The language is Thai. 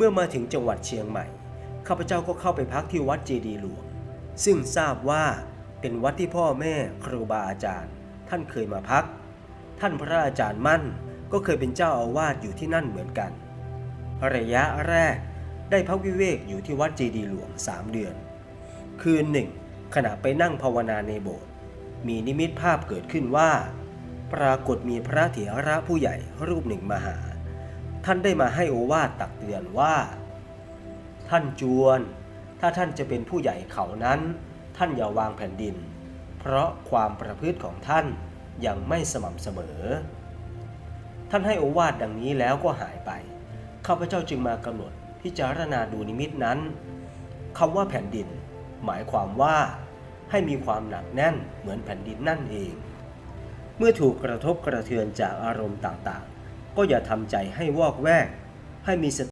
เมื่อมาถึงจังหวัดเชียงใหม่ ข้าพเจ้าก็เข้าไปพักที่วัดเจดีหลวง ซึ่งทราบว่าเป็นวัดที่พ่อแม่ครูบาอาจารย์ ท่านเคยมาพัก ท่านพระอาจารย์มั่นก็เคยเป็นเจ้าอาวาสอยู่ที่นั่นเหมือนกัน ระยะแรกได้พักวิเวกอยู่ที่วัดเจดีหลวงสามเดือน คืนหนึ่งขณะไปนั่งภาวนาในโบสถ์มีนิมิตภาพเกิดขึ้นว่า ปรากฏมีพระเถระผู้ใหญ่รูปหนึ่งมาหา ท่านได้มาให้โอวาทตักเตือนว่า ท่านจวน ถ้าท่านจะเป็นผู้ใหญ่เขานั้น ท่านอย่าวางแผ่นดิน เพราะความประพฤติของท่านยังไม่สม่ำเสมอ ท่านให้โอวาทดังนี้แล้วก็หายไป ข้าพเจ้าจึงมากำหนดพิจารณาดูนิมิตนั้นคำว่าแผ่นดิน หมายความว่า ให้มีความหนักแน่นเหมือนแผ่นดินนั่นเอง เมื่อถูกกระทบกระเทือนจากอารมณ์ต่างๆ ก็อย่าทำใจให้วอกแวก ให้มีสติ